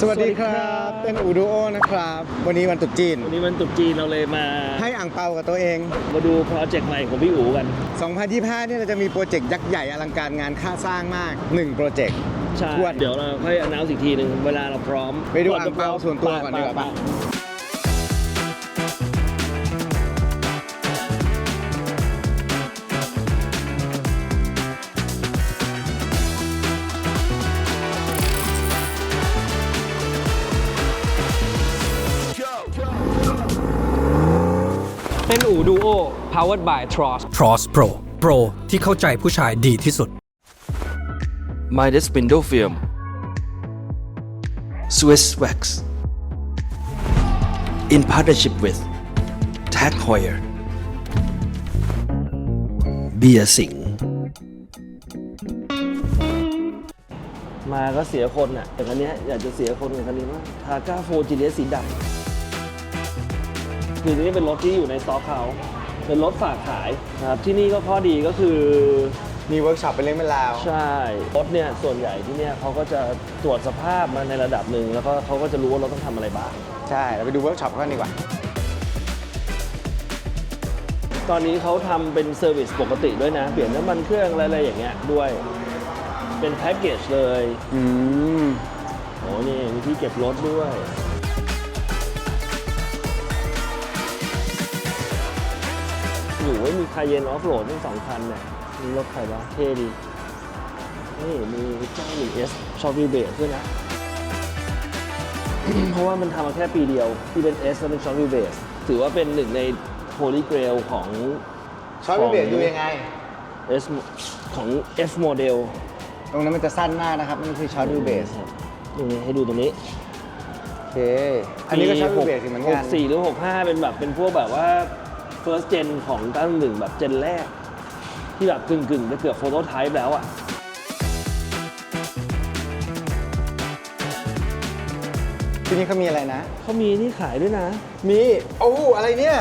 สวัสดีครับเป็นอูดูโอนะครับ วันนี้วันตรุษจีน วันนี้มันตรุษจีนเราเลยมาให้อ่างเปากับตัวเอง มาดูโปรเจกต์ใหม่ของพี่อู๋กัน 2025เนี่ยเราจะมีโปรเจกต์ยักษ์ใหญ่อลังการงานค่าสร้างมาก1โปรเจกต์ ใช่ ทวดเดี๋ยวเราค่อยอนาวอีกทีหนึ่งเวลาเราพร้อมไปดูอ่างเปาส่วนตัวก่อนดีกว่าปะเป็น powered by Tross Cross Pro Pro ที่เข้าใจผู้ชายดีที่สุด Midas Window Film Swiss Wax In partnership with Tag Heuer Beer Sing มาก็เสียคนอะแต่คันเนี้ยอยากจะเสียคนกับคันนี้มากทาก้าโฟจีเลียสีดำคือตัวนี้เป็นรถที่อยู่ในสต็อกเขา เป็นรถฝากขายนะครับที่นี่ก็ข้อดีก็คือ มีเวิร์กช็อปเป็นเรื่องเป็นราว ใช่ รถเนี่ยส่วนใหญ่ที่เนี่ยเขาก็จะตรวจสภาพมาในระดับหนึ่ง แล้วก็เขาก็จะรู้ว่าเราต้องทำอะไรบ้าง ใช่เราไปดูเวิร์กช็อปกันดีกว่า ตอนนี้เขาทำเป็นเซอร์วิสปกติด้วยนะ เปลี่ยนน้ำมันเครื่องอะไรๆอย่างเงี้ยด้วย เป็นแพ็กเกจเลยอืม โอ้นี่มีที่เก็บรถด้วย อยู่ไว้มีคาเยนออฟโรดทั้งสองคันเนี่ยมีรถใครวะเท่ดี นี่มีเจ้าหนึ่งเอสชอวิเบสด้วยนะ เพราะว่ามันทำมาแค่ปีเดียว ที่เป็น S แล้วเป็นชอวิเบสถือว่าเป็นหนึ่งในโ o ลีเกรลของชอบวิเบตดูยังไง S ของ F model ตรงนั้นมันจะสั้นมากนะครับนั่นคือช็อตวิเบสตรงนี้ให้ดูตรงนี้โอเค อันนี้ก็ช็อตวิเบสเหมือนกัน64หรือ65เป็นแบบเป็นพวกแบบว่า first gen ของ91แบบเจนแรก ที่แบบกึ่งกึ่งๆจะเกือบโฟโตไทป์แล้วอะที่นี่เขามีอะไรนะ เขามีนี่ขายด้วยนะ มี โอ้อะไรเนี่ย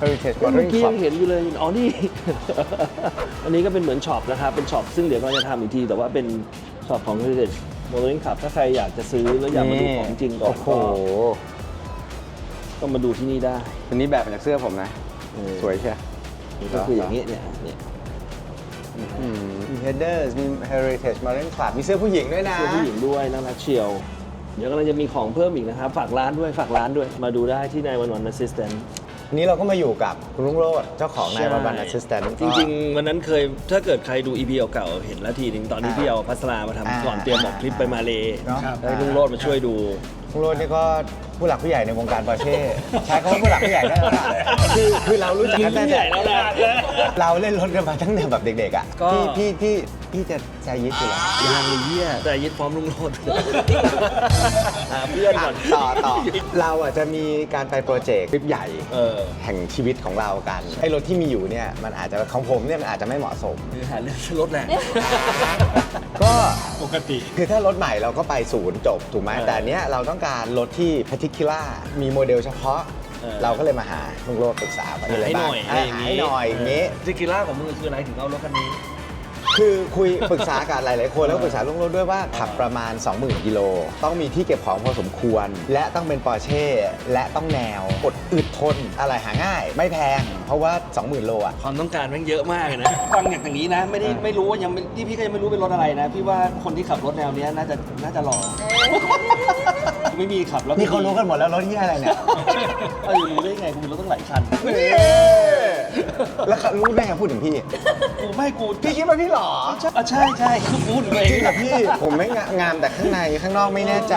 Heritage เมื่อ Motoring กี้ Club ยังเห็นอยู่เลย อ๋อ นี่ อันนี้ก็เป็นเหมือนช็อปนะครับ เป็นช็อปซึ่งเดี๋ยวเราจะทำอีกที แต่ว่าเป็นช็อปของ Heritage Motoring Club ถ้าใครอยากจะซื้อแล้วอยากมาดูของจริงก่อนโอ้โหก็ก็มาดูที่นี่ได้อันนี้แบบมาจากเสื้อผมนะเออ สวยใช่ก็คืออย่างนี้เนี่ยเนี่ยอืมมี headers มี heritage motoring club มีเสื้อผู้หญิงด้วยนะ เสื้อผู้หญิงด้วยน่ารักเชียว เดี๋ยวกำลังจะมีของเพิ่มอีกนะครับ ฝากร้านด้วย ฝากร้านด้วย มาดูได้ที่นายวันวัน assistant วันนี้เราก็มาอยู่กับคุณรุ่งโรจน์เจ้าของนายวันวัน assistant จริงๆ วันนั้นเคยถ้าเกิดใครดู EP เก่าๆเห็นแล้วทีหนึงตอนที่อ่าพี่เอาพัสรามาอ่าทำก่อนเตรียมออกคลิปไปมาเลเนาะแล้วให้ลุงโรดมาช่วยดู รุ่งโรจน์นี่ก็ผู้หลักผู้ใหญ่ในวงการปอร์เช่ใช้คำว่าผู้หลักผู้ใหญ่ได้แล้วล่ะคือคือเรารู้จักกันตั้งผู้ใหญ่แต่ แล้วนะ เราเล่นรถกันมาตั้งแต่แบบเด็กๆอะก็ พี่พี่พี่พี่จะใจยิดอยู่แล้วยางเยี่ยแต่ยึดพร้อมลุงโรดหาเพื่อนก่อน ต่อต่อเราอะจะมีการไปโปรเจกต์คลิปใหญ่ เออแห่งชีวิตของเรากันไอ้รถที่มีอยู่เนี่ยมันอาจจะของผมเนี่ยมันอาจจะไม่เหมาะสม คือหาเรื่องซื้อรถแหละ ก็ปกติ คือถ้ารถใหม่เราก็ไปศูนย์จบถูกไหมเออแต่อันเนี้ยเราต้องการรถที่ particular มีโมเดลเฉพาะ เออเราก็เลยมาหาลุงโรดปรึกษาว่ามีอะไรให้บ้าหงน่อยอะไรอย่างให้หน่อยอย่างงี้จิกิล่าของมึงคืออะไรถึงเอารถคันนี้ คือคุยปรึกษากับหลาย ๆ คนแล้วก็ปรึกษาลุงโรดด้วยว่าขับประมาณ 20,000กิโลต้องมีที่เก็บของพอสมควร และต้องเป็นปอร์เช่และต้องแนวอดอึดทนอะไรหาง่าย ไม่แพง เพราะว่า 20,000โลอะ ความต้องการแม่งเยอะมากเลยนะ ฟังอย่างอย่างนี้นะ ไม่ได้ไม่รู้ว่ายังไม่ที่พี่ก็ยังไม่รู้เป็นรถอะไรนะ พี่ว่าคนที่ขับรถแนวเนี้ยน่าจะน่าจะหล่อ ไม่มีขับแล้วนี่เขารู้กันหมดแล้วรถที่อะไรเนี่ยเออรู้ได้ไงกูมีรถตั้งหลายคันแล้วเขารู้ได้ไงพูดถึงพี่ กูไม่กูพี่คิดว่าพี่หล่ออะใช่ใช่คือพูดเลยจริงกับพี่ ผมไม่งามแต่ข้างในข้างนอกไม่แน่ใจ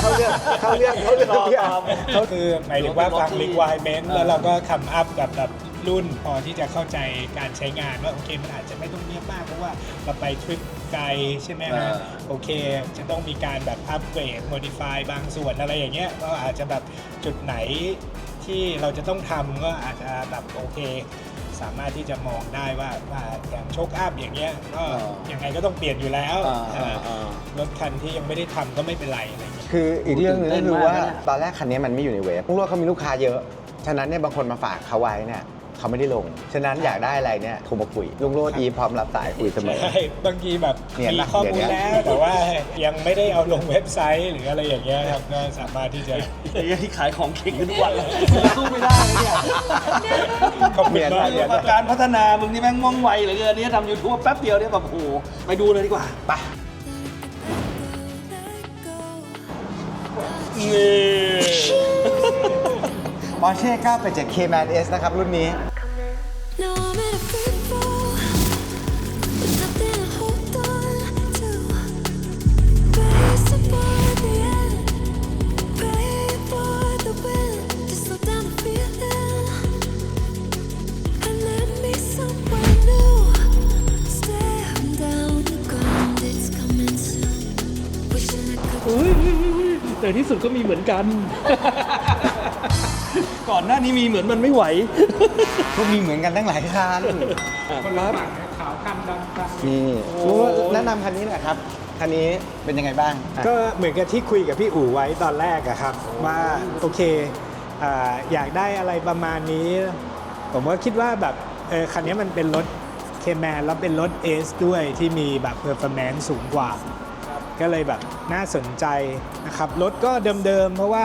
เข้าเรื่องเข้าเรื่องเข้าเรื่องพี่อะก็คือหมายถึงว่าฟัง requirement แล้วเราก็คำอัพกับแบบรุ่นพอที่จะเข้าใจการใช้งานว่าโอเคมันอาจจะไม่ต้องเนียบมากเพราะว่าเราไปทริป ไกลใช่ไหมฮะโอเค จะต้องมีการแบบอัปเกรด modify บางส่วนอะไรอย่างเงี้ย ก็อาจจะแบบจุดไหนที่เราจะต้องทำก็อาจจะแบบโอเค สามารถที่จะมองได้ว่าว่าอย่างโชคอัพอย่างเงี้ยก็ยังไงก็ต้องเปลี่ยนอยู่แล้วอ่าเออ่าออ่ารถคันที่ยังไม่ได้ทำก็ไม่เป็นไรอะไรอย่างเงี้ย คืออีกเรื่องหนึงก็คือว่าตื่นเต้นมากนะเนี่ยตอนแรกคันนี้มันไม่อยู่ในเว็บพวกเราเขามีลูกค้าเยอะ ฉะนั้นเนี่ยบางคนมาฝากเขาไว้เนี่ย เขาไม่ได้ลง ฉะนั้นอยากได้อะไรเนี่ยโทรมาคุยลุงโรดอีพร้อมรับสายคุยเสมอ ใช่บางทีแบบเนี่ยมีนะข้อมูลเดี๋ยวแล้เนี้วยแต่ว่ายังไม่ได้เอาลงเว็บไซต์ หรืออะไรอย่างเงี้ยครับก็สามารถที่จะ ไอ้ที่ขายของเก่งกันทุกวันเลยสู้ไม่ได้เลยเนี่ยขอบคุณมากเนียนเลยการพัฒนามึงนี่แม่งว่องไวเหลือเกินเนี่ยทำยูทูบแป๊บเดียวเนี่ยแบบโอ้โหไปดูเลยดีกว่าไปนี่ ปอร์เช่987 Cayman S นะครับ รุ่นนี้ Now I'm in a free fall with nothing to hold on to. Racing for the end, praying for the wind to slow down the feeling and let me somewhere new. Staring down the ground, it's coming soon. Wishing I could. อุ้ยแต่ที่สุดก็มีเหมือนกัน ก่อนหน้านี้มีเหมือนมันไม่ไหว ก็มีเหมือนกันทั้งหลายคันคนละฝั่งขาวคำดำคำนี่ลุงโรจน์แนะนำคันนี้หน่อยครับคันนี้เป็นยังไงบ้างอะก็เหมือนกับที่คุยกับพี่อู๋ไว้ตอนแรกอะครับ ว่าโอเคอ่าอยากได้อะไรประมาณนี้ ผมก็คิดว่าแบบเออคันนี้มันเป็นรถเคแมนแล้วเป็นรถเอสด้วยที่มีแบบเพอร์ฟอร์แมนซ์สูงกว่า ก็เลยแบบน่าสนใจนะครับ รถก็เดิมๆ เพราะว่า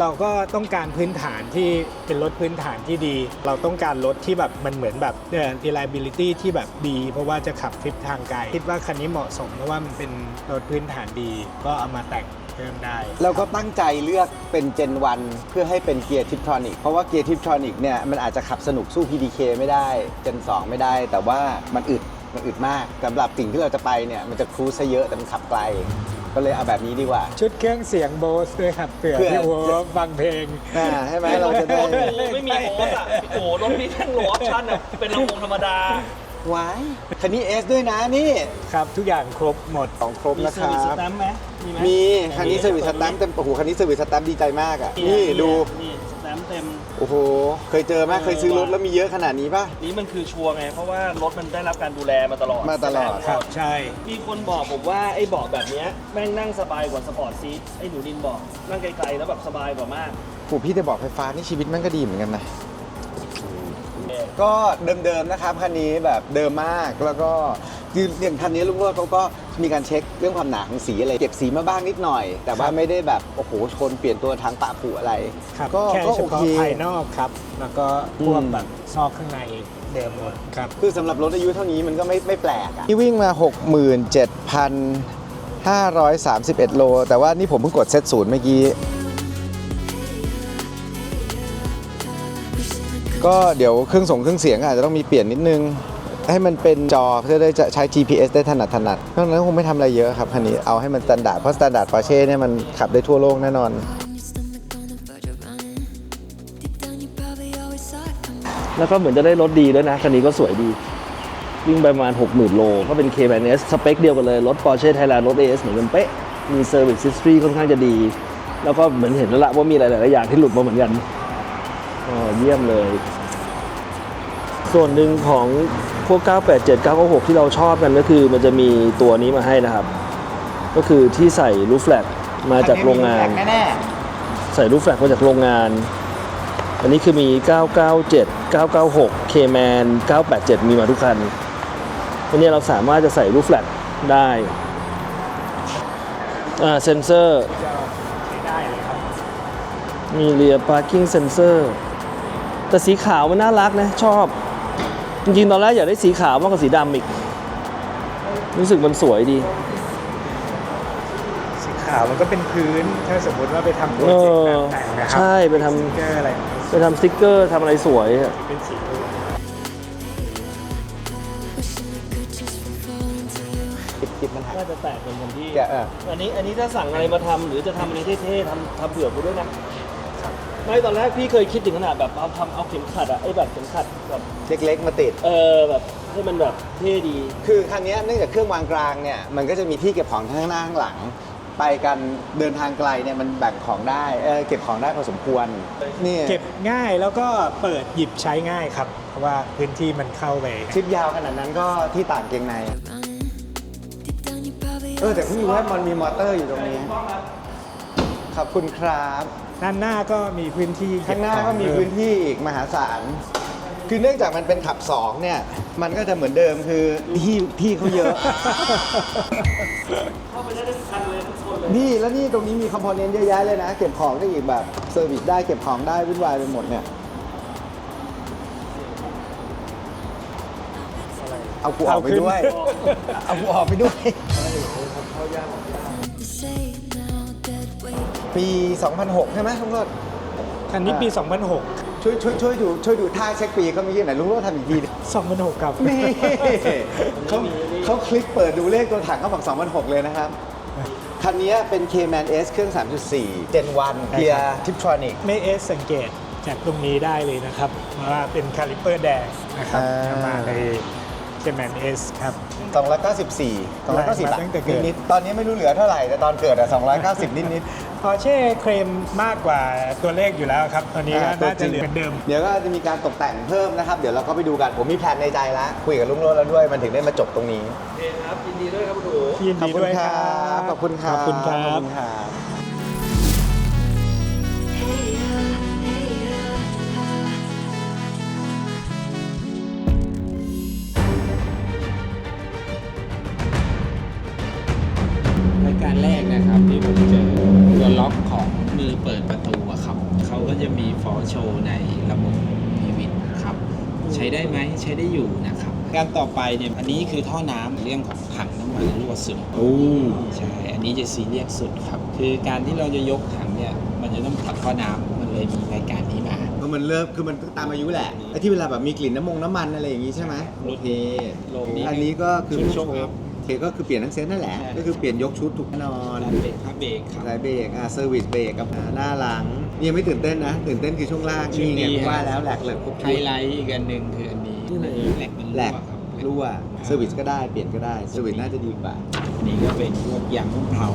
เราก็ต้องการพื้นฐานที่เป็นรถพื้นฐานที่ดี เราต้องการรถที่แบบมันเหมือนแบบเอ่อ reliability ที่แบบดี เพราะว่าจะขับทริปทางไกลคิดว่าคันนี้เหมาะสมเพราะว่ามันเป็นรถพื้นฐานดี ก็เอามาแต่งเพิ่มได้ เราก็ตั้งใจเลือกเป็น Gen 1เพื่อให้เป็นเกียร์ทิปทรอนิกเพราะว่าเกียร์ทิปทรอนิกเนี่ยมันอาจจะขับสนุกสู้ PDK ไม่ได้ Gen 2ไม่ได้ แต่ว่ามันอึดมันอึดมากสำหรับสิ่งที่เราจะไปเนี่ยมันจะครูซะเยอะแต่มันขับไกล ก็เลยเอาแบบนี้ดีกว่า ชุดเครื่องเสียงโบสด้วยครับเผื่อเผื่อ พี่โอฟังเพลง อ่าใช่ไหมเราจะได้ไม่มีโอ๊ตอะโอ้โหรถพี่แท่งโลออปชั่นอะเป็นลำโพงธรรมดา ไว้คันนี้ S ด้วยนะนี่ ครับทุกอย่างครบหมด ของครบมีนะเซคอร์รัวิสสบ แตมป์ไหมมีไหมมีคันนี้เซอร์วิสสแตมป์เต็มโอ้โหคันนี้เซอร์วิสสแตมป์ดีใจมากอะ นี่ดู นี่สแตมป์เต็ม โอ้โห เคยเจอไหมเคยซื้อรถแล้วมีเยอะขนาดนี้ป่ะ นี่มันคือชัวร์ไง เพราะว่ารถมันได้รับการดูแลมาตลอดมาตลอด ครับ ใช่ มีคนบอกผมว่าไอ้เบาะแบบเนี้ยแม่งนั่งสบายกว่าสปอร์ตซีทไอ้หนูดินบอกนั่งไกลๆแล้วแบบสบายกว่ามากผูพี่แต่บอกไฟฟ้านี่ชีวิตมันก็ดีเหมือนกันนะ ก็เดิมๆนะครับคันนี้แบบเดิมมากแล้วก็ คืออย่างคันนี้ลุงโรดเขาก็มีการเช็คเรื่องความหนาของสีอะไรเก็บสีมาบ้างนิดหน่อย แต่ว่าไม่ได้แบบโอ้โหชนเปลี่ยนตัวทางปะผูอะไร ครับก็แค่ก็เฉโอพาะเค ภายนอกครับ แล้วก็พวกอืม แบบซอกข้างในเดิมหมดครับ คือสำหรับรถอายุเท่านี้มันก็ไม่ไม่แปลกอะที่วิ่งมา 67,531 โล แต่ว่านี่ผมเพิ่งกดเซตศูนย์เมื่อกี้ ก็เดี๋ยวเครื่องส่งเครื่องเสียงอาจจะต้องมีเปลี่ยนนิดนึง ให้มันเป็นจอเพื่อได้จะใช้ GPS ได้ถนัดถนัดนอกนั้นคงไม่ทำอะไรเยอะครับคันนี้เอาให้มันสแตนดาร์ดเพราะสแตนดาร์ดปอร์เช่เนี่ยมันขับได้ทั่วโลกแน่นอน On your stomach on the verge of running. Deep down, you probably always saw it coming. แล้วก็เหมือนจะได้รถดีด้วยนะ คันนี้ก็สวยดี วิ่งไปประมาณ 60,000 โล ก็เป็น k b a n s สเปคเดียวกันเลย รถ Porsche Thailand รถ AS เหมือนกันเป๊ะ มี Service History ค่อนข้างจะดี แล้วก็เหมือนเห็นแล้วละว่ามีหลาย ๆ อย่างที่หลุดมาเหมือนกันอ๋อเยี่ยมเลย ส่วนหนึ่งของ พวก 987 996 ที่เราชอบกันก็คือมันจะมีตัวนี้มาให้นะครับ ก็คือที่ใส่รูฟแฟลกมาจากโรงงาน แน่ใส่รูปแฟลกมาจากโรงงาน อันนี้คือมี 997 996 K-Man 987 มีมาทุกคันอันนี้เราสามารถจะใส่รูปแฟลกได้อ่าเซนเซอร์ไม่ได้เลยครับมีเรีย parking sensor แต่สีขาวมันน่ารักนะ ชอบ จริงๆตอนแรกอยากได้สีขาวมากกว่าสีดำอีก รู้สึกมันสวยดี สีขาวมันก็เป็นพื้น ถ้าสมมติว่าไปทำโปรเอเจกต์อแบบแต่งนะครัใช่ไปทำ สติ๊กเกอร์อะไรไปทำสติ๊กเกอร์ทำอะไรสวยอะเป็นสีพื้น Wishing I could just fall into you. ๆจิบๆมันหักน่าจะแตกเป็นคนที่ แกะเอออันนี้อันนี้ถ้าสั่งอะไรมาทำหรือจะทำอะไรเท่ๆทำทำเผื่อกูด้วยนะ ไม่ตอนแรกพี่เคยคิดถึงขนาดแบบเอาทำเอาเข็มขัดอะไอ้แบบเข็มขัดแบบเล็กๆมาติด เออแบบให้มันแบบเท่ดี คือคันนี้เนื่องจากเครื่องวางกลางเนี่ยมันก็จะมีที่เก็บของทั้งข้างหน้าข้างหลัง ไปกันเดินทางไกลเนี่ยมันแบ่งของได้เออเก็บของได้พอสมควรนี่เก็บง่ายแล้วก็เปิดหยิบใช้ง่ายครับ เพราะว่าพื้นที่มันเข้าไป ทริปยาวขนาดนั้นก็ที่ตากเกงใน Running. Deep down, you probably เออแต่ always เพิ่งรู้ว่ามันมีมอเตอร์อยู่ตรงนี้ ขอบคุณครับ ด้านหน้าก็มีพื้นที่เบข้างหน้าก็มีของพื้นที่อีกมหาศาล คือเนื่องจากมันเป็นขับ2เนี่ย มันก็จะเหมือนเดิมคือที่ที่เขาเยอะนี่แล้วนี่ตรงนี้มีคอมโพเนนต์เยอะแยะเลยนะ เก็บของได้อีกแบบเซอร์วิสได้เก็บของได้วุ่นวายไปหมดเนี่ย เอากูออกไปด้วย เอากูออกไปด้วย To ปี 2006 ใช่ไหมลุงโรดคันนี้ปี 2006 ช่วยช่วยช่วยดูช่วยดูท่าเช็คปีเขามีที่ไหนลุงโรดทำอีกทีดิ2006ครับ นี่เขาเขาคลิกเปิดดูเลขตัวถังเขาบอก2006 เลยนะครับ คันนี้เป็น K-Man S เครื่อง 3.4 Gen 1เกียร์ Tiptronic ไม่เอสสังเกตจากตรงนี้ได้เลยนะครับว่าเป็นคาลิปเปอร์แดงนะครับอ่ามาในเจแมนเอสครับ294 290แรงมาบาทตั้งแต่เกิดนิดๆตอนนี้ไม่รู้เหลือเท่าไหร่แต่ตอนเกิดอะ290 นิด พอเช่เคลมมากกว่าตัวเลขอยู่แล้วครับ ตอนๆนี้ก็อ่าตัวน่าจจะริงเหลือเหมือนเดิม เดี๋ยวก็จะมีการตกแต่งเพิ่มนะครับ เดี๋ยวเราก็ไปดูกัน ผมมีแผนในใจแล้ว คุยกับลุงโรจน์แล้วด้วย มันถึงได้มาจบตรงนี้ โอเคครับ ยินดีด้วยครับคุณดูยินขอบดีคุณด้วยคครัรับขอบคุณครับขอบคุณครัขอบบคุณครับ hey uh, hey uh, รายการแรกนะครับที่ผมเจอ ตัวล็อกของมือเปิดประตูอะครับเขาก็จะมีฟอร์โชว์ในระบบพีวิตครับ ใช้ได้ไหมใช้ได้อยู่นะครับการต่อไปเนี่ยอันนี้คือท่อน้ำเรื่องของถังน้ำมันรั่วซึมโอ้ใช่อันนี้จะซีเรียสสุดครับ คือการที่เราจะยกถังเนี่ยมันจะต้องตัดท่อน้ำมันเลยมีรายการนี้มาก็มันเริ่มคือมันตามอายุแหละไอ้ที่เวลาแบบมีกลิ่นน้ำมงน้ำมันอะไรอย่างงี้ใช่ไหมโอเคโลนี้อันนี้ก็คือชุดโชคอัพโอ เคก็คือเปลี่ยนทั้งเซ็ตนั่นแหละใช่ก็คือเปลี่ยนยกชุดถูกแน่นอนร้านเบรกครับเบรกครับสายเบรกอ่าเซอร์วิสเบรกกับอ่าหน้าหลังนี่ยังไม่ตื่นเต้นนะ ตื่นเต้นคือช่วงล่างช่วงนี่นี้ไงว่าแล้วแหลกเลยครบไฮชุดไลท์อีกอันหนึ่งคืออันนี้แหลกมันแหลรั่วกครับรั่วเซอร์วิสก็ได้เปลี่ยนก็ได้เซอร์วิสน่าจะดีกว่าอันนี้ก็เป็นพวกยางพุ่มเผา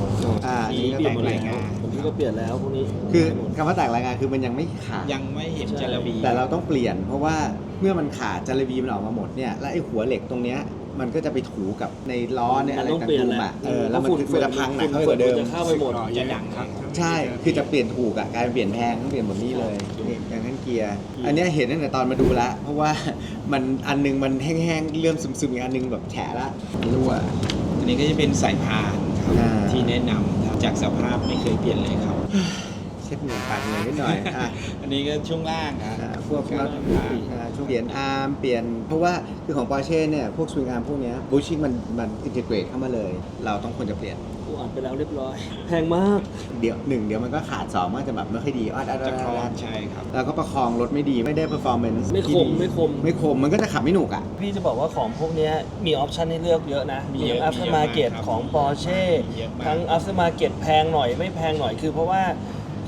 อ่าที่อันนี้ก็แตกรายงานผมนี่ก็เปลี่ยนแล้วพวกนี้คือคำว่าแตกรายงานคือมันยังไม่ขาดยังไม่เห็นจาระบีแต่เราต้องเปลี่ยน เพราะว่าเมื่อมันขาดจาระบีมันออกมาหมดเนี่ยแล้วไอ้หัวเหล็กตรงเนี้ย มันก็จะไปถูกับในล้อในอะไรมันต้องต่างเปลี่ยนๆแหละอะเออแล้วมันฝุ่นคือเวลาพังหนักฝุ่นเข้าไปกว่าเดิมฝุ่นจะเข้าไปหมดจะดังครับ ใช่ คือจะเปลี่ยนถูกอะกลายเป็นเปลี่ยนแพงต้องเปลี่ยนหมดนี่เลยนี่อย่างนั้นเกียร์ อันเนี้ยเห็นตั้งแต่ตอนมาดูละ เพราะว่ามันอันนึงมันแห้งๆเริ่มซึมๆอีกอันนึงแบบแฉะละรั่วอันนี้ก็จะเป็นสายพานครับอ่าที่แนะนำครับจากสภาพไม่เคยเปลี่ยนเลยครับเช็ดเหงื่อปากเหงื่อนิดหน่อยอะอันนี้ก็ช่วงล่างครับอ่าพวกการน็ อตทำงานอ่าช่วงเปลี่ยนอาร์มเปลี่ยน เพราะว่าคือของปอร์เช่เนี่ยพวกสวิงอาร์มพวกเนี้บูชิ่งมันมันอินทิเกรตเข้ามาเลย เราต้องควรจะเปลี่ยนกูอัดไปแล้วเรียบร้อย แพงมากเดี๋ยวหนึ่งเดี๋ยวมันก็ขาดสองมันก็จะแบบไม่ค่อยดีออดออดออจะดคล้องออดใช่ครับ แล้วก็ประคองรถไม่ดีไม่ได้ performance ไม่คมที่ดีไม่คม ไม่คมมันก็จะขับไม่หนุกอะ พี่จะบอกว่าของพวกเนี้ยมีออปชันให้เลือกเยอะนะ มีมีเยทั้งอะ after มีเยอะมาก market ครับของ Porsche มีเยอะมาก ทั้ง after market แพงหน่อยไม่แพงหน่อยคือเพราะว่า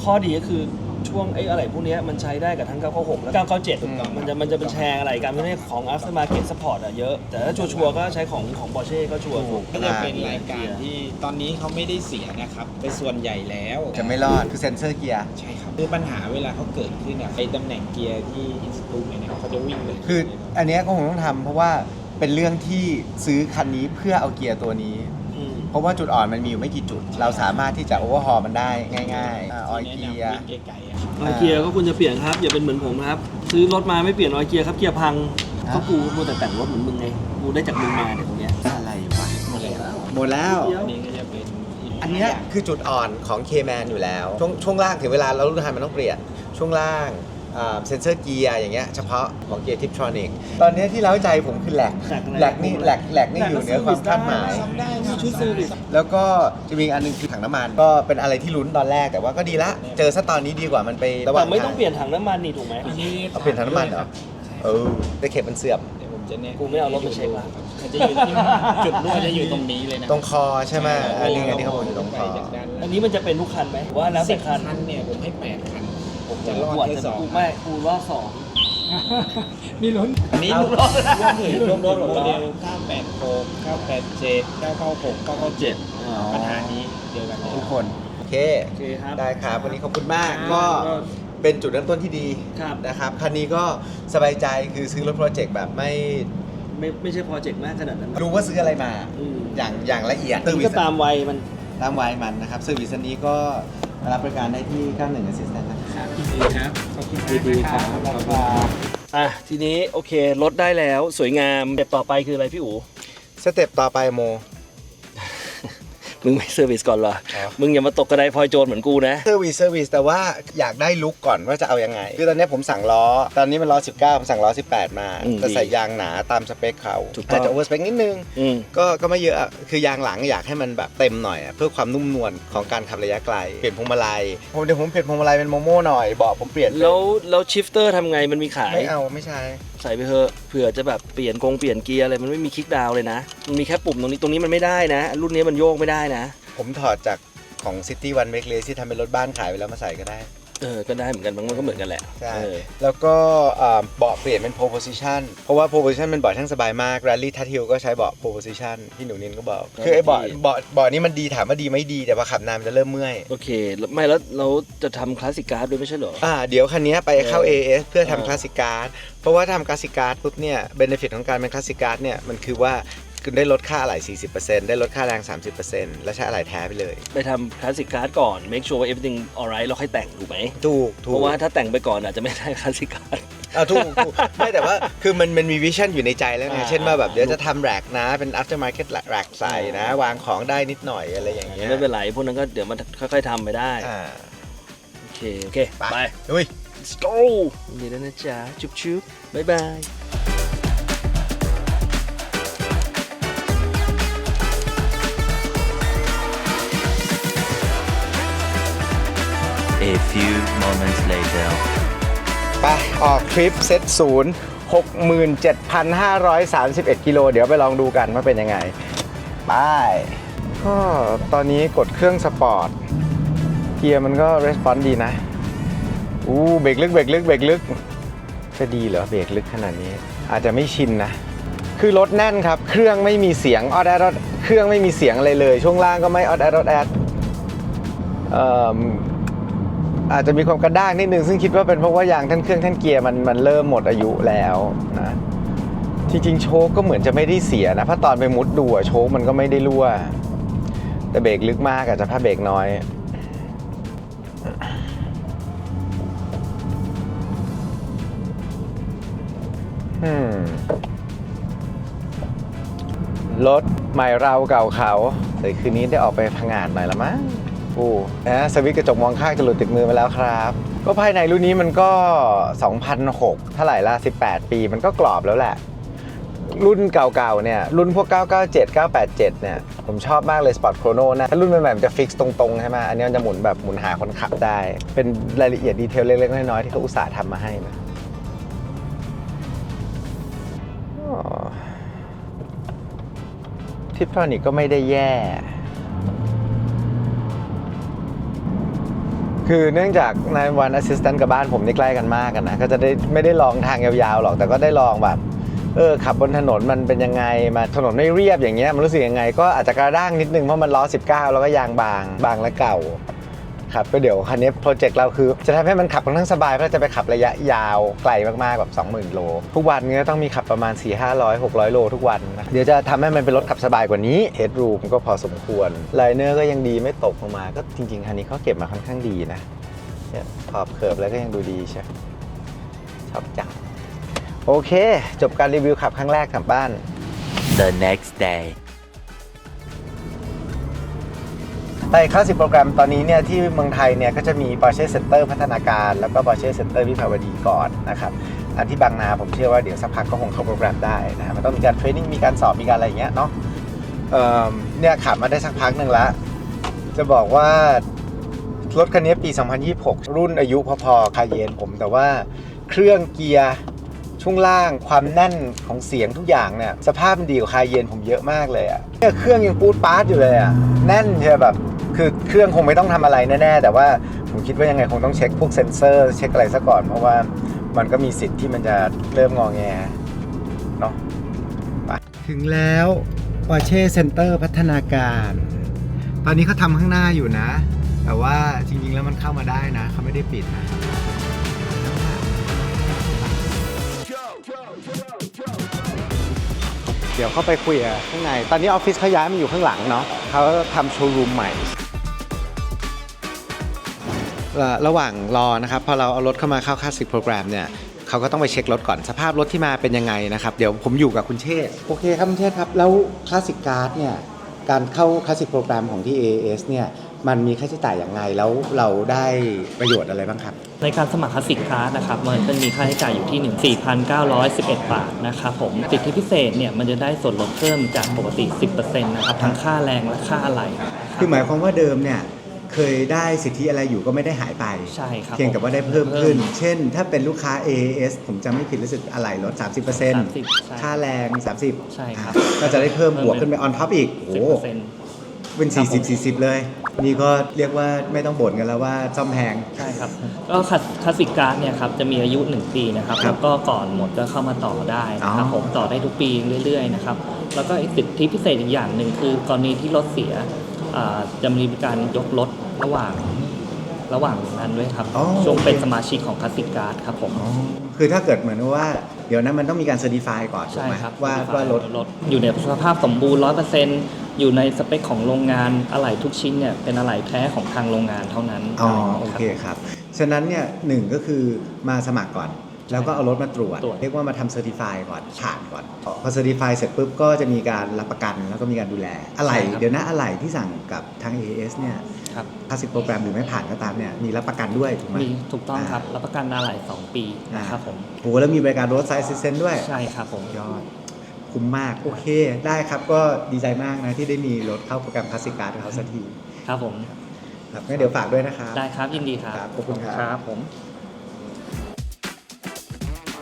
ข้อดีก็คือ ช่วงไอ้อะไรพวกเนี้ยมันใช้ได้กับทั้ง 996 และ 997 มันจะมันจะเป็นแชร์อะไรกันไม่ได้ของ after market support อะเยอะ แต่ถ้าชัวร์ๆก็ใช้ของของ Porsche ก็ชัวร์ถูก ก็จะเป็นรายการที่ตอนนี้เขาไม่ได้เสียนะครับเป็นส่วนใหญ่แล้วจะไม่รอดคือเซ็นเซอร์เกียร์ ใช่ครับคือปัญหาเวลาเขาเกิดขึ้นอะไอตำแหน่งเกียร์ที่อินสตูเนี่ยเขาจะวิ่งเลยคืออันเนี้ยก็คงต้องทำเพราะว่าเป็นเรื่องที่ซื้อคันนี้เพื่อเอาเกียร์ตัวนี้อืมเพ ราะว่าจุดอ่อนมันมีอยู่ไม่กี่จุด เราสามารถที่จะโอเวอร์ฮอลมันได้ง่ายๆอ่าออยแนะเกีนำยร์วิ่งไกลๆอะครับออยเกียร์ก็ควรจะเปลี่ยนครับอย่าเป็นเหมือนผมครับ ซื้อรถมาไม่เปลี่ยนออยเกียร์ครับเกียร์พังก็กูมัวแต่แต่งรถเหมือนมึงไงกูได้จากมึงมาเนี่ยตรงเนี้ยอะไรวะหมดแล้ว หมดแล้วเดี๋ยวอันนี้ก็จะเป็นอันเนี้ยคือจุดอ่อนของ K-Man อยู่แล้ว ช่วงช่วงล่างถึงเวลาเรารู้ทันมันต้องเปลี่ยนช่วงล่างอ่า เซนเซอร์เกียร์อย่างเงี้ยเฉพาะของเกียร์ทิปทรอนิกตอนเนี้ยที่เล้าใจผมคือแหลกแหลกอะไรแหลกนี่แหลกแหลกนี่อยู่เหนือความคาดหมายชุดเซอร์วิส แล้วก็จะมีอีกอันหนึงคือถังน้ำมัน ก็เป็นอะไรที่ลุ้นตอนแรกแต่ว่าก็ดีละ เจอซะตอนนี้ดีกว่ามันไประหว่าแต่งไม่ต้องทาเปลี่ยนถังน้ำมันนี่ถูกไหมอันนี้เอาเปลี่ยนถังน้ำมันเหรอเออแต่เข็มมันเสื่อม เดี๋ยวผมจะเนี่ยกูไม่เอารถมาเช็คละมันจะอยู่ที่จุดรั่วจะอยู่ตรงนี้เลยนะตรงคอใช่ไหมอันนี้ไงที่เขาบอกอยู่ตรงคอจากด้านอันนี้มันจะเป็นทุกคันไหมหรือว่าแล้วสิแต่บคัน คันเนี่ยผมให้แปดคันผม จะจะรรออดดแค่สองกูไม่กูรอดสองนี่ลุ้นอันนี้เอารวมรวมถึงรวมรวมโมเดล986 987 996 997ปัญหานี้เดียวกันเลยทุกคนโอเคโอเคครับได้ครับวันนี้ขอบคุณมากครับก็เป็นจุดเริ่มต้นที่ดีครับนะครับคันนี้ก็สบายใจคือซื้อรถโปรเจกต์แบบไม่ไม่ไม่ใช่โปรเจกต์มากขนาดนั้นนะรู้ว่าซื้ออะไรมาอืมอย่างอย่างละเอียดมันก็ตามวัยมันตามวัยมันนะครับเซอร์วิสอันนี้ก็มารับบริการได้ที่91 Assistant นะครับ ดีครับขอบคุณมากดีนะๆคครัรับบแล้วก็อะทีนี้โอเครถได้แล้วสวยงามเด็บต่อไปคืออะไรพี่อู๋สเต็ปต่อไปโม มึงไม่เซอร์วิสก่อนเหรอครับมึงอย่ามาตกกระไดพลอยโจรเหมือนกูนะ เซอร์วิสเซอร์วิสแต่ว่าอยากได้ลุกก่อนว่าจะเอายังไง คือตอนนี้ผมสั่งล้อ ตอนนี้มันล้อ 19 ผมสั่งล้อ 18 มาอืมแต่ใส่ดียางหนาตามสเปคเขาถูกต้อง อาจจะโอเวอร์สเปคนิดนึง อืม ก็ก็ไม่เยอะอะคือยางหลังอยากให้มันแบบเต็มหน่อยอะเพื่อความนุ่มนวลของการขับระยะไกล เปลี่ยนพวงมาลัยผมเดี๋ยวผมเปลี่ยนพวงมาลัยเป็นโมโม่หน่อยเบอกผมเปลี่ยนเป็นแล้วแล้วชิฟเตอร์ทำไงมันมีขาย ไม่เอาไม่ใช่ ใส่ไปเถอะเผื่อจะแบบเปลี่ยนกงเปลี่ยนเกียร์อะไรมันไม่มีคลิกดาวเลยนะมันมีแค่ปุ่มตรงนี้ตรงนี้มันไม่ได้นะ รุ่นนี้มันโยกไม่ได้นะ ผมถอดจากของ City One Make Race ที่ทำเป็นรถบ้านขายไปแล้วมาใส่ก็ได้ เออก็ได้เหมือนกันมันก็เหมือนกันแหละใช่เออ แล้วก็อ่าเบาะเปลี่ยนเป็น pole position เพราะว่า pole position เป็นเบาะช่างสบายมาก rally t a t hill ก็ใช้เบาะ pole position พี่หนูนินก็บอกคือไอ้เบาะเบาะเบาะนี้มันดีถามว่าดีไหมดีแต่พอขับนานมันจะเริ่มเมื่อย โอเคแล้วไม่แล้วเราจะทำคลาสสิกการ์ดด้วยไม่ใช่เหรอ อ่าเดี๋ยวคันนี้ไปเข้า เออ AS เพื่อเออ ทำคลาสสิกการ์ดเพราะว่าทำคลาสสิกการ์ดปุ๊บเนี่ยเบนฟิตของการเป็นคลาสสิกการ์ดเนี่ยมันคือว่าคุณ ได้ลดค่าอะไหล่ 40%ได้ลดค่าแรง 30%แล้วใช้อะไหล่แท้ไปเลย ไปทำคลาสสิกการ์ดก่อน make sure ว่า everything alright แล้วค่อยแต่งถูกไหมถูกถูเพกราะว่าถ้าแต่งไปก่อนอาจจะไม่ได้คลาสสิกการ์ด อ่าถูกถูกไม่แต่ว่าคือมันมันมีวิชั่นอยู่ในใจแล้วไงอ่าเช่นว่าแบบเดี๋ยวจะทำแร็กนะเป็น after market แร็กใส่นะวางของได้นิดหน่อยอะไรอย่างเงี้ยไม่เป็นไรพวกนั้นก็เดี๋ยวมันค่อยๆทำไปได้ อ่า โอเค โอเค ไป ไปดุย let's go ยินดีด้วยนะจ๊ะ จุ๊บจุ๊บบ๊ายบาย A few moments later. ไปออกทริปเซตศูนย์67,531 กิโล เดี๋ยวไปลองดูกันว่าเป็นยังไงไปก็ตอนนี้กดเครื่องสปอร์ต เกียร์มันก็รีสปอนดีนะ อู้เบรกลึกเบรกลึกเบรกลึก จะดีเหรอเบรกลึกขนาดนี้ อาจจะไม่ชินนะ คือรถแน่นครับ เครื่องไม่มีเสียงออดแอดออดเครื่องไม่มีเสียงอะไรเลย ช่วงล่างก็ไม่ออดแอดออดแอดเอาจจะมีความกระด้างนิดนึงซึ่งคิดว่าเป็นเพราะว่ายางท่านเครื่องท่านเกียร์มันมันเริ่มหมดอายุแล้วนะจริงๆโชคก็เหมือนจะไม่ได้เสียนะเพราะตอนไปมุดดูอะโชคมันก็ไม่ได้รั่ว แต่เบรกลึกมากอาจจะถ้าเบรกน้อยรถใหม่เราเก่าเขาแต่คืนนี้ได้ออกไปพังงานหน่อยละมั้ง โอ้นะสวิตช์กระจกมองข้างจะหลุดติดมือมาแล้วครับ ก็ภายในรุ่นนี้มันก็ 2006เท่าไหร่ละ18 ปีมันก็กรอบแล้วแหละ รุ่นเก่าๆเนี่ย รุ่นพวก 997 987 เนี่ย ผมชอบมากเลย Sport Chrono นะ ถ้ารุ่นใหม่ๆมันจะฟิกซ์ตรงๆ ใช่ไหมอันนี้มันจะหมุนแบบหมุนหาคนขับได้ เป็นรายละเอียดดีเทลเล็กๆ น้อยๆ ที่เขาอุตส่าห์ทำมาให้นะทิปทรอนิกก็ไม่ได้แย่ คือเนื่องจากในวันแอสซิสแตนต์กับบ้านผมนี่ใกล้กันมากกันนะก็จะได้ไม่ได้ลองทางยาวๆหรอกแต่ก็ได้ลองแบบเออขับบนถนนมันเป็นยังไงมาถนนไม่เรียบอย่างเงี้ยมันรู้สึกยังไง ก็อาจจะกระด้างนิดนึงเพราะมันล้อ 19 แล้วก็ยางบางบางและเก่า ครับก็เดี๋ยวคันนี้โปรเจกต์เราคือ จะทำให้มันขับค่อนข้างสบายเพราะเราจะไปขับระยะยาวไกลมากๆแบบ20,000 โล ทุกวันเนี้ยต้องมีขับประมาณ 4 500 600 โลทุกวันนะเดี๋ยวจะทำให้มันเป็นรถขับสบายกว่านี้เฮดรูมก็พอสมควรไลเนอร์ก็ยังดีไม่ตกลงมาก็จริงๆคันนี้เขาเก็บมาค่อนข้างดีนะเนี่ยขอบเคิร์ฟแล้วก็ยังดูดีใช่ชอบจังโอเค จบการรีวิวขับครั้งแรกกลับบ้าน The next day. ในคลาสสิกโปรแกรมตอนนี้เนี่ยที่เมืองไทยเนี่ยก็จะมี Porsche Center พัฒนาการแล้วก็ Porsche Center วิภาวดีก่อนนะครับอันที่บางนาผมเชื่อว่าเดี๋ยวสักพักก็คงเข้าโปรแกรมได้นะมันต้องมีการเทรนนิ่งมีการสอบมีการอะไรอย่างเงี้ยเนาะเเนี่ยขับมาได้สักพักหนึ่งแล้วจะบอกว่ารถคันนี้ปี 2026 รุ่นอายุพอๆคาเยนผมแต่ว่าเครื่องเกียร์ ช่วงล่างความแน่นของเสียงทุกอย่างเนี่ยสภาพมันดีกว่าคาเยนผมเยอะมากเลยอะเนี่ยเครื่องยังปูดปาร์ตอยู่เลยอะแน่นใช่แบบคือเครื่องคงไม่ต้องทำอะไรแน่ๆแต่ว่าผมคิดว่ายังไงคงต้องเช็คพวกเซนเซอร์ เช็คอะไรซะก่อน เพราะว่ามันก็มีสิทธิ์ที่มันจะเริ่มงอแงเนาะไปถึงแล้ว Porsche Center พัฒนาการ ตอนนี้เขาทำข้างหน้าอยู่นะ แต่ว่าจริงๆแล้วมันเข้ามาได้นะเขาไม่ได้ปิดนะ เดี๋ยวเข้าไปคุยกับข้างใน ตอนนี้ออฟฟิศเขาย้ายมาอยู่ข้างหลังเนาะเขาทำโชว์รูมใหม่ระระหว่างรอนะครับพอเราเอารถเข้ามาเข้าคลาสสิกโปรแกรมเนี่ยเขาก็ต้องไปเช็ครถก่อนสภาพรถที่มาเป็นยังไงนะครับ เดี๋ยวผมอยู่กับคุณเชษฐ์โอเคครับคุณเชษฐ์ครับ แล้วคลาสสิกการ์ดเนี่ยการเข้าคลาสสิกโปรแกรมของที่ AAS เนี่ย มันมีค่าใช้จ่ายอย่างไรแล้วเราได้ประโยชน์อะไรบ้างครับ ในการสมัครคลาสสิกคลาสนะครับมันจะมีค่าใช้จ่ายอยู่ที่ 14,911 บาทนะครับผมสิทธิพิเศษเนี่ยมันจะได้ส่วนลดเพิ่มจากปกติ 10%นะครับทั้งค่าแรงและค่าอะไหล่นะครับคือหมายความว่าเดิมเนี่ยเคยได้สิทธิอะไรอยู่ก็ไม่ได้หายไป ใช่ครับเพียงแต่ว่าได้เพิ่มเพิ่มขึ้น เช่น ถ้าเป็นลูกค้า AAS ผมจำไม่ผิดรู้สึกอะไรลด 30% 30ใช่ค่าแรง 30 ใช่ครับ ก็จะได้เพิ่มบวกขึ้นไปออนท็อปอีก โอ้โห10% เป็น ครับผม 40 40 เลย นี่ก็เรียกว่าไม่ต้องบ่นกันแล้วว่าซ่อมแพง ใช่ครับ ก็คลาสสิกการ์ดเนี่ยครับจะมีอายุ 1 ปีนะครับครับแล้วก็ก่อนหมดก็เข้ามาต่อได้นะครับอ๋อ ผมต่อได้ทุกปีเรื่อยๆนะครับแล้วก็อีกสิทธิพิเศษอีกอย่างหนึ่งคือกรณีที่รถเสียอ่าจะมีการยกรถระหว่างระหว่างนั้นด้วยครับอ๋อช่วงโอเคเป็นสมาชิกของคลาสสิกการ์ดครับผม คือถ้าเกิดเหมือนว่า เดี๋ยวนั้นมันต้องมีการเซอร์ติฟายก่อนถูกใช่ไหมครับว่า certified ว่ารถ รถอยู่ในสภาพสมบูรณ์ร้อยเปอร์เซ็นต์ อยู่ในสเปคของโรงงานอะไหล่ทุกชิ้นเนี่ยเป็นอะไหล่แท้ของทางโรงงานเท่านั้นอ๋ออะไรโออย่างเคเงี้ยครับครับ ฉะนั้นเนี่ยหนึ่งก็คือมาสมัครก่อน แล้วก็เอารถมาตรวจตรวจ เรียกว่ามาทำเซอร์ติฟายก่อนผ่านก่อน พอเซอร์ติฟายเสร็จปุ๊บก็จะมีการรับประกันแล้วก็มีการดูแลอะไหล่เดี๋ยวนะอะไหล่ที่สั่งกับทาง AS เนี่ยครับคลาสสิกโปรแกรมหรือไม่ผ่านก็ตามเนี่ยมีรับประกันด้วยถูกไหมมีถูกต้องครับ รับประกันอะไหล่สองปีนะครับผมโอ้โหแล้วมีบริการรถไซส์เซนด้วยใช่ครับผมยอด คุ้มมาก โอเค ได้ครับก็ดีใจมากนะที่ได้มีรถเข้าโปรแกรมคลาสสิกการ์ดกับเขาสักทีครับผมครับงั้นเดี๋ยวฝากด้วยนะครับได้ครับยินดีครับครับขอบคุณครับครับผม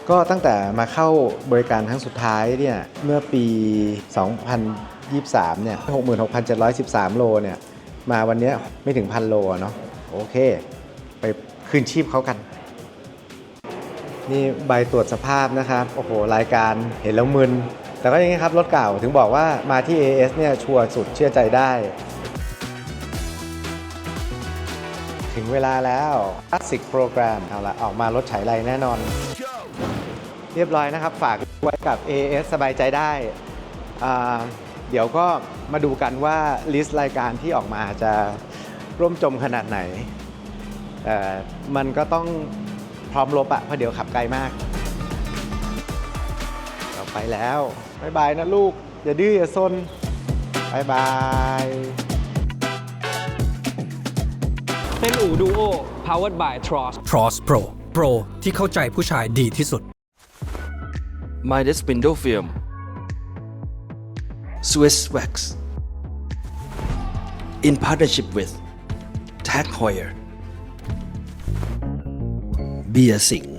ก็ตั้งแต่มาเข้าบริการครั้งสุดท้ายเนี่ยเมื่อปี 2023 เนี่ย 66,713 โลเนี่ย มาวันเนี้ยไม่ถึงพันโลอะเนาะโอเค ไปคืนชีพเขากัน นี่ใบตรวจสภาพนะครับ โอ้โห รายการเห็นแล้วมึน แต่ก็อย่างนี้ครับรถเก่าถึงบอกว่ามาที่ AS เนี่ยชัวร์สุดเชื่อใจได้ ถึงเวลาแล้วคลาสสิกโปรแกรมเอาละออกมารถไฉไรแน่นอน เรียบร้อยนะครับ ฝากไว้กับ AS สบายใจได้ เดี๋ยวก็มาดูกันว่าลิสต์รายการที่ออกมาจะร่วมจมขนาดไหน มันก็ต้องพร้อมลบอะเพราะเดี๋ยวขับไกลมาก เราไปแล้ว บายบายนะลูก อย่าดื้ออย่าซนบายบายเป็นอู่ดูโอ powered by Tross Cross Pro Pro ที่เข้าใจผู้ชายดีที่สุด Midas Window Film Swiss Wax in partnership with Tag Heuer Beer Sing